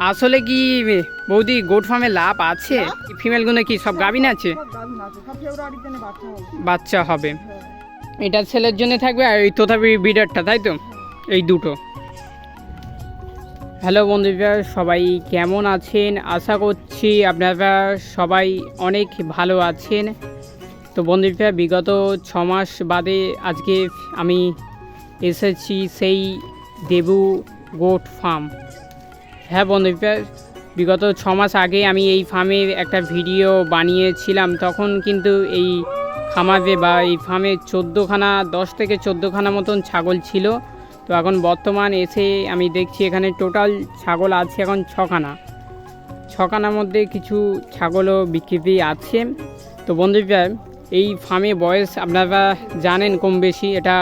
আসলে কি বৌদি গোট ফার্মে লাভ আছে? লাভ? ফিমেলগুলো কি সব গাভিন আছে? বাচ্চা হবে। হ্যাঁ। এটা ছেলের জন্য থাকবে আর এই তথাপি বিডারটা তাই তো? এই দুটো। হ্যালো বন্ধুরা সবাই কেমন আছেন? আশা করছি আপনারা সবাই অনেক ভালো আছেন। তো বন্ধুরা বিগত ছ মাস বাদে আজকে আমি এসেছি সেই দেবু গোট ফার্ম হ্যাঁ বন্ধুরা বিগত ছ মাস আগে আমি এই ফার্মের একটা ভিডিও বানিয়েছিলাম। তখন কিন্তু এই খামারে বা এই ফার্মে চোদ্দোখানা, দশ থেকে চোদ্দোখানা মতন ছাগল ছিল। তো এখন বর্তমান এসে আমি দেখছি এখানে টোটাল ছাগল আছে এখন ছখানা। ছখানার মধ্যে কিছু ছাগলও বিক্রি আছে। তো বন্ধুরা এই ফার্মে বয়স আপনারা জানেন কম বেশি, এটা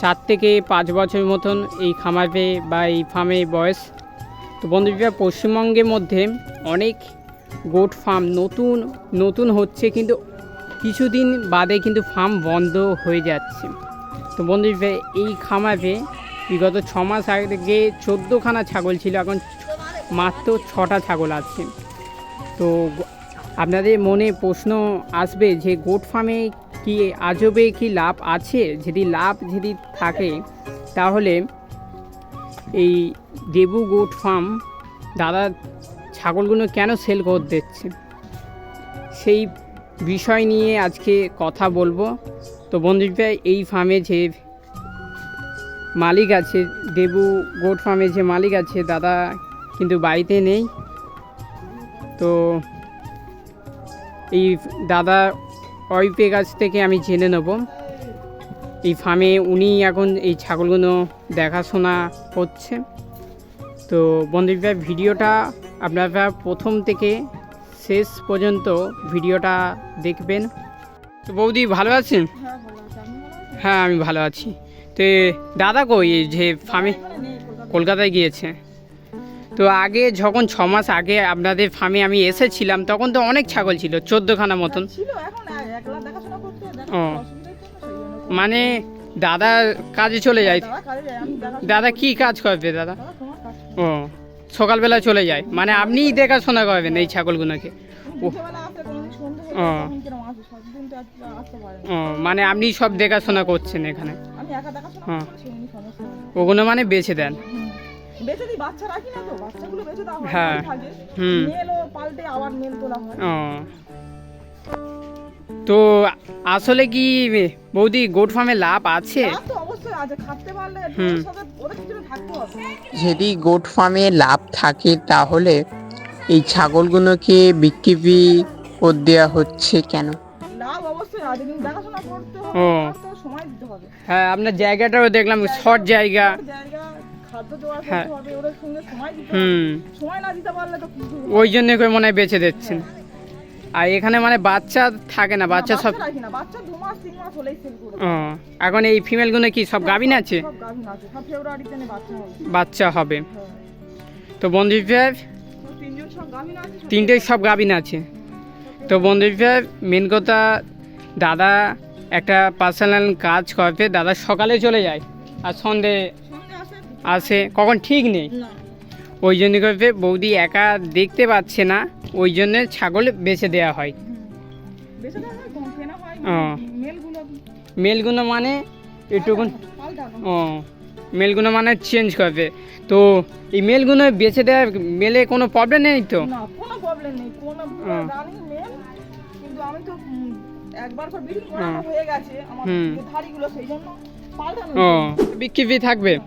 চার থেকে পাঁচ বছর মতন এই খামারে বা এই ফার্মে বয়স। তো বন্ধুরা, পশ্চিমবঙ্গের মধ্যে অনেক গোট ফার্ম নতুন নতুন হচ্ছে, কিন্তু কিছুদিন বাদে কিন্তু ফার্ম বন্ধ হয়ে যাচ্ছে। তো বন্ধুরা, এই খামারে বিগত ছ মাস আগে চোদ্দোখানা ছাগল ছিল, এখন মাত্র ছটা ছাগল আছে। তো আপনাদের মনে প্রশ্ন আসবে যে গোট ফার্মে কি আজবে কি লাভ আছে? যদি লাভ যদি থাকে, তাহলে এই দেবু গোট ফার্ম দাদা ছাগলগুলো কেন সেল করে দিচ্ছে? সেই বিষয় নিয়ে আজকে কথা বলব। তো বন্ধুরা, এই ফার্মে যে মালিক আছে দেবু গোট ফার্মে যে মালিক আছে, দাদা কিন্তু বাড়িতে নেই। তো এই দাদা ওয়াইফের কাছ থেকে আমি জেনে নেব। এই ফার্মে উনি এখন এই ছাগলগুলো দেখাশোনা করছে। তো বন্ধুরা ভিডিওটা আপনারা প্রথম থেকে শেষ পর্যন্ত ভিডিওটা দেখবেন। তো বৌদি ভালো আছেন? হ্যাঁ হ্যাঁ আমি ভালো আছি। তো দাদা কই? যে ফার্মে কলকাতায় গিয়েছে। তো আগে যখন ছ মাস আগে আপনাদের ফার্মে আমি এসেছিলাম তখন তো অনেক ছাগল ছিল চোদ্দোখানা মতন। ও। মানে দাদা কাজে চলে যায় দাদা কি কাজ করবে দাদা ও সকালবেলা চলে যায় মানে আপনিই দেখাশোনা করবেন এই ছাগলগুলোকে ও ও। মানে আপনি সব দেখাশোনা করছেন এখানে। ওগুলো মানে বেছে দেন হয়। হুম। ও তো আসলে কি বৌদি গোট ফার্মে লাভ আছে? যদি গোট ফার্মে লাভ থাকে তাহলে এই ছাগলগুলোকে বিক্রি করে দেওয়া হচ্ছে কেন? লাভ অবশ্যই আছে কিন্তু দেখাশোনা করতে হবে ও। আর তো সময় দিতে হবে। হ্যাঁ আপনার জায়গাটাও দেখলাম শর্ট জায়গা। হ্যাঁ। হুম। সময় না দিতে পারলে তো কিছু ওই জন্য করে মনে হয় বেছে দিচ্ছেন। আর এখানে মানে বাচ্চা থাকে না বাচ্চা সব বাচ্চা দু মাস তিন মাস হলেই সেল করে ও এখন এই ফিমেলগুলো কি সব গাভিন আছে? সব গাভিন আছে সব ফেব্রুয়ারিতে বাচ্চা হবে। বাচ্চা হবে। হ্যাঁ। তো বন্ধু তো তিনজন সব গাভিন আছে তিনটেই সব গাভিন আছে। তো বন্ধুরা মেন কথা দাদা একটা পার্সোনাল কাজ করবে দাদা সকালে চলে যায় আর সন্ধে আসে। আসে কখন ঠিক নেই। ওই জন্য করবে বৌদি একা দেখতে পাচ্ছে না। ওই জন্য ছাগল বেছে দেওয়া হয়। দাম হয় ও। মেলগুলো মানে একটুকুন ও মেলগুলো মানে চেঞ্জ করবে। তো এই মেলগুলো বেছে দেওয়া মেলে কোনো প্রবলেম নেই তো? ও। থাকবে।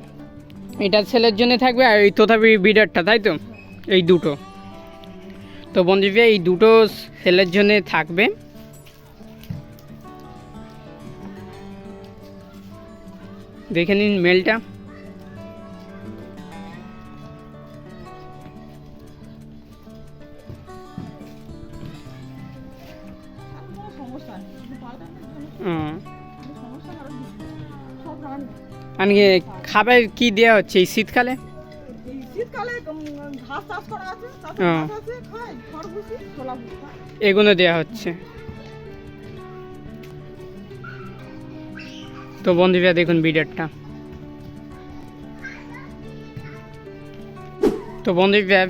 এটা ছেলের জন্য থাকবে আর এই তোতাবি বিডারটা তাই তো? এই দুটো। তো বন্ধুরা এই দুটো সেলের জন্য থাকবে। দেখে নিন মেলটা আর খাবার কি দেওয়া হচ্ছে এই শীতকালে? শীতকালে ঘাস চাষ করা আছে আছে ছোলা এগুলো দেয়া হচ্ছে। তো বন্ধুরা দেখুন বিডারটা। তো বন্ধুরা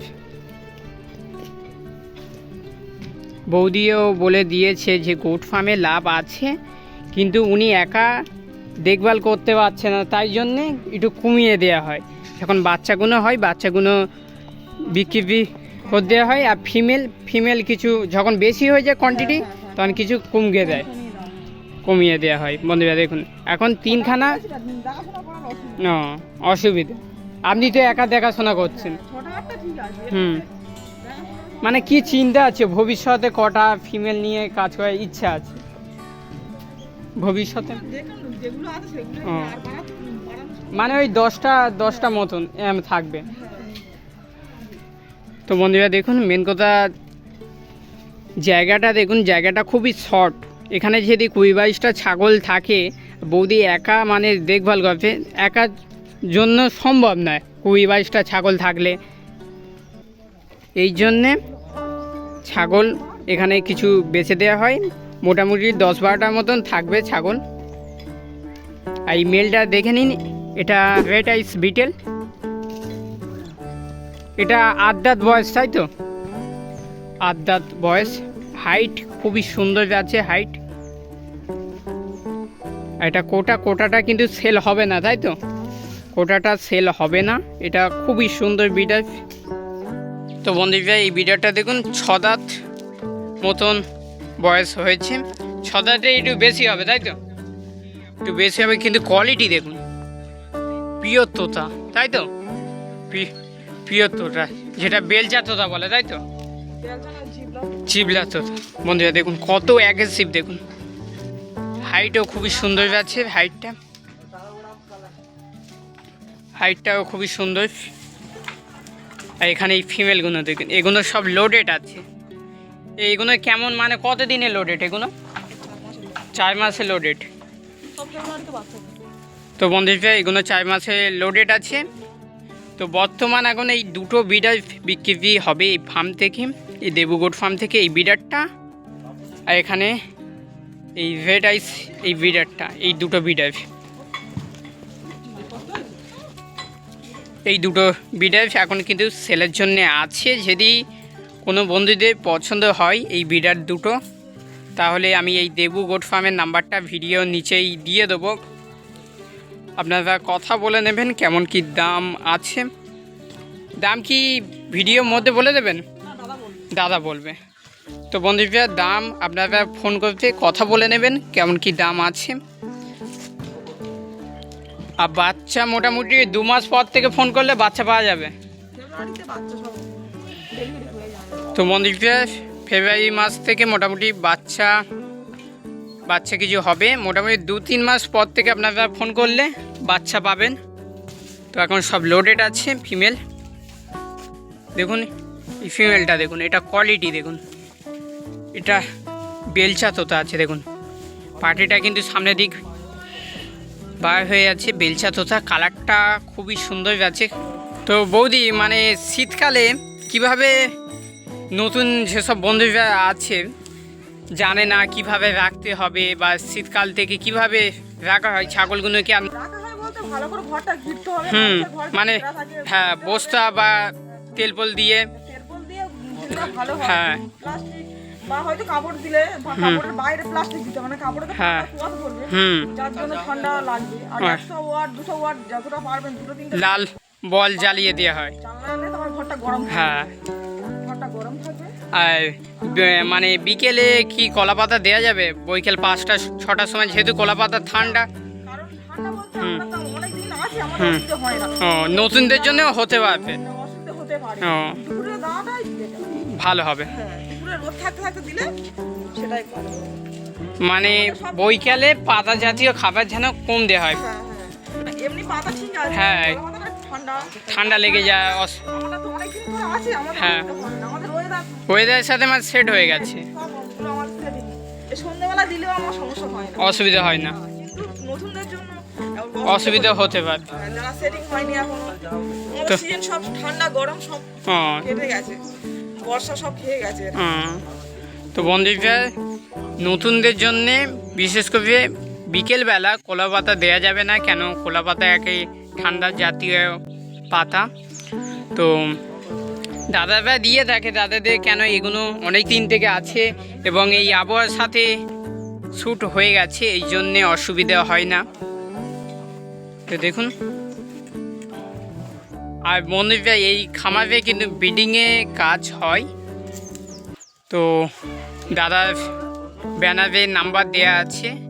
বৌদিও বলে দিয়েছে যে গোট ফার্মে লাভ আছে কিন্তু উনি একা দেখভাল করতে পারছে না তাই জন্যে একটু কমিয়ে দেয়া হয়। যখন বাচ্চাগুলো হয় বাচ্চাগুলো বিক্রি করে দেওয়া হয় আর ফিমেল ফিমেল কিছু যখন বেশি হয়ে যায় কোয়ান্টিটি তখন কিছু কমিয়ে দেয়। কমিয়ে দেওয়া হয়। বন্ধুরা দেখুন এখন তিনখানা অসুবিধা ও, অসুবিধা। আপনি তো একা দেখাশোনা করছেন। হুম। মানে কি চিন্তা আছে? ভবিষ্যতে কটা ফিমেল নিয়ে কাজ করার ইচ্ছা আছে? ভবিষ্যতে? ও। মানে ওই দশটা দশটা মতন থাকবে। তো বন্ধুরা দেখুন মেন কথা জায়গাটা দেখুন, জায়গাটা খুবই শর্ট এখানে যদি কুড়ি বাইশটা ছাগল থাকে, বৌদি একা মানে দেখভাল করবে একার জন্য সম্ভব নয় কুড়ি বাইশটা ছাগল থাকলে। এই জন্যে ছাগল এখানে কিছু বেছে দেওয়া হয়। মোটামুটি দশ বারোটার মতন থাকবে ছাগল। আর এই মেলটা দেখে নিন এটা রেড আইস বিটেল এটা আদ্যাত বয়স, তাই তো? আদ্যাত বয়স। হাইট খুবই সুন্দর আছে হাইট এটা কোটা, কোটাটা কিন্তু সেল হবে না, তাই তো? কোটাটা সেল হবে না। এটা খুবই সুন্দর বিডার তো বন্ধুরা, এই বিডারটা দেখুন, ছদাত মতন বয়স হয়েছে। ছদাতে একটু বেশি হবে, তাই তো? একটু বেশি হবে, কিন্তু কোয়ালিটি দেখুন। পিওর তোতা তাই তো? পিওর তোতা যেটা বেলচা তোতা বলে, তাই তো? চিবলা তোতা বন্ধুরা, দেখুন, কত অ্যাগ্রেসিভ দেখুন। হাইটও খুবই সুন্দর আছে হাইটটা হাইটটাও খুবই সুন্দর। আর এখানে এই ফিমেলগুলো দেখুন, এগুলো সব লোডেড আছে। এইগুলো কেমন মানে কত দিনে লোডেড এগুলো? চার মাসে লোডেড তো বন্ধুরা এগুলো চার মাসে লোডেড আছে। তো বর্তমান এখন এই দুটো বিডার বিক্রি হবে এই ফার্ম থেকে, এই দেবুগোট ফার্ম থেকে এই বিডারটা। আর এখানে এই রেড আইস এই বিডারটা, এই দুটো বিডার এই দুটো বিডার এখন কিন্তু সেলের জন্য আছে। যদি কোনো বন্ধুদের পছন্দ হয় এই বিডার দুটো, তাহলে আমি এই দেবু গোট ফার্মের নাম্বারটা ভিডিও নিচেই দিয়ে দেবো। আপনারা কথা বলে নেবেন কেমন কি দাম আছে। দাম কি ভিডিওর মধ্যে বলে দেবেন? দাদা বলবে। তো বন্ধুরা দাম আপনারা ফোন করতে কথা বলে নেবেন কেমন কি দাম আছে। আর বাচ্চা মোটামুটি দু মাস পর থেকে ফোন করলে বাচ্চা পাওয়া যাবে। তো বন্ধুরা ফেব্রুয়ারি মাস থেকে মোটামুটি বাচ্চা বাচ্চা কিছু হবে, মোটামুটি দু তিন মাস পর থেকে আপনারা ফোন করলে বাচ্চা পাবেন। তো এখন সব লোডেড আছে ফিমেল দেখুন, এই ফিমেলটা দেখুন, এটা কোয়ালিটি দেখুন। এটা বেলচা তোতা আছে, দেখুন। পাটিটা কিন্তু সামনের দিক বার হয়ে আছে বেলচা তোতা কালারটা খুবই সুন্দর আছে তো বৌদি মানে শীতকালে কীভাবে নতুন যেসব বন্ধুরা আছে জানে না কীভাবে রাখতে হবে বা শীতকাল থেকে কীভাবে রাখা হয় ছাগলগুলোকে হুম মানে হ্যাঁ বস্তা বা তেলপল দিয়ে দিয়ে হয়। বা হয়তো কাপড় দিলে কাপড়ের বাইরে প্লাস্টিক দিতে মানে কাপড়ে হ্যাঁ। পড়বে। যার জন্য ঠান্ডা লাগবে। আর। একশো ওয়াট দুশো ওয়াট যতটা পারবেন দুটো তিনটে লাল বল জ্বালিয়ে দেওয়া হয়। জানলা তোমার ঘরটা গরম হ্যাঁ আর মানে বিকেলে কি কলা পাতা দেওয়া যাবে? বৈকাল পাঁচটা ছটার সময় যেহেতু কলা পাতা ঠান্ডা হয় ও নতুনদের জন্য হতে পারবে। ও। ভালো হবে। হ্যাঁ ভালো। মানে বৈকালে পাতা জাতীয় খাবার যেন কম দেওয়া হয়। হ্যাঁ ঠান্ডা। লেগে যায় হ্যাঁ। ওয়েদারের সাথে আমার সেট হয়ে গেছে। সমস্যা হয় না। অসুবিধা হয় না। জন্য অসুবিধা হতে পারে। হ্যাঁ, সেটিং তো- সব ঠান্ডা গরম সব কেটে গেছে। বর্ষা সব খেয়ে গেছে। তো বন্ধুরা নতুনদের জন্যে বিশেষ করে বিকেলবেলা কলা পাতা দেওয়া যাবে না কেন কলা পাতা একই ঠান্ডা জাতীয় পাতা। তো দাদারা দিয়ে থাকে, দাদাদের কেন এগুলো অনেক দিন থেকে আছে এবং এই আবহাওয়ার সাথে শ্যুট হয়ে গেছে, এই জন্যে অসুবিধা হয় না। তো দেখুন। আর বন্ধুরা এই খামারে কিন্তু বিডিংয়ে কাজ হয়। তো দাদার ব্যানারে নাম্বার দেওয়া আছে।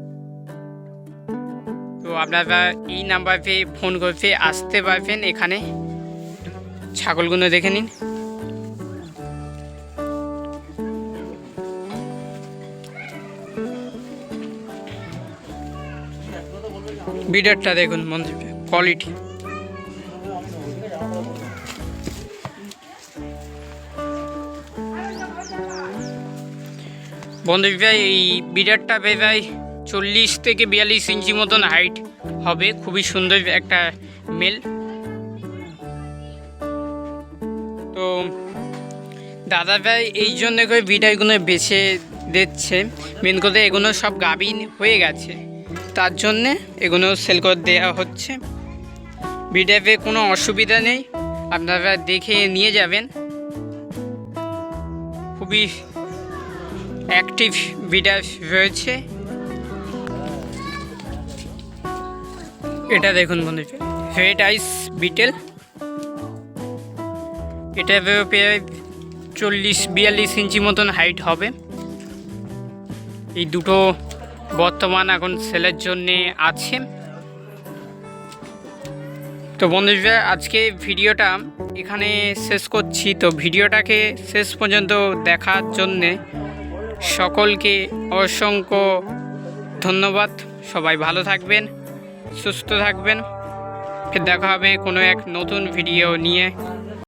তো আপনারা এই নাম্বারে ফোন করে আসতে পারবেন এখানে। ছাগলগুলো দেখে নিন। বিডারটা দেখুন মন্দির কোয়ালিটি বন্ধুরা এই বিডারটা প্রায় চল্লিশ থেকে বিয়াল্লিশ ইঞ্চি মতন হাইট হবে। খুবই সুন্দর একটা মেল। তো দাদা ভাই এই জন্য করে ভিডিওগুলো বেছে দিচ্ছে। মেন কথা এগুলো সব গাভিন হয়ে গেছে। তার জন্যে এগুলো সেল করে দেওয়া হচ্ছে। ভিডিওতে কোনো অসুবিধা নেই। আপনারা দেখে নিয়ে যাবেন। খুবই অ্যাক্টিভ ভিডিও রয়েছে। এটা দেখুন বন্ধু রেড আইস বিটেল এটা প্রায় চল্লিশ, বিয়াল্লিশ ইঞ্চি মতন হাইট হবে। এই দুটো বর্তমান এখন সেলের জন্যে আছে। তো বন্ধুরা আজকে ভিডিওটা এখানে শেষ করছি। তো ভিডিওটাকে শেষ পর্যন্ত দেখার জন্যে সকলকে অসংখ্য ধন্যবাদ। সবাই ভালো থাকবেন। সুস্থ থাকবেন। দেখা হবে কোনো এক নতুন ভিডিও নিয়ে।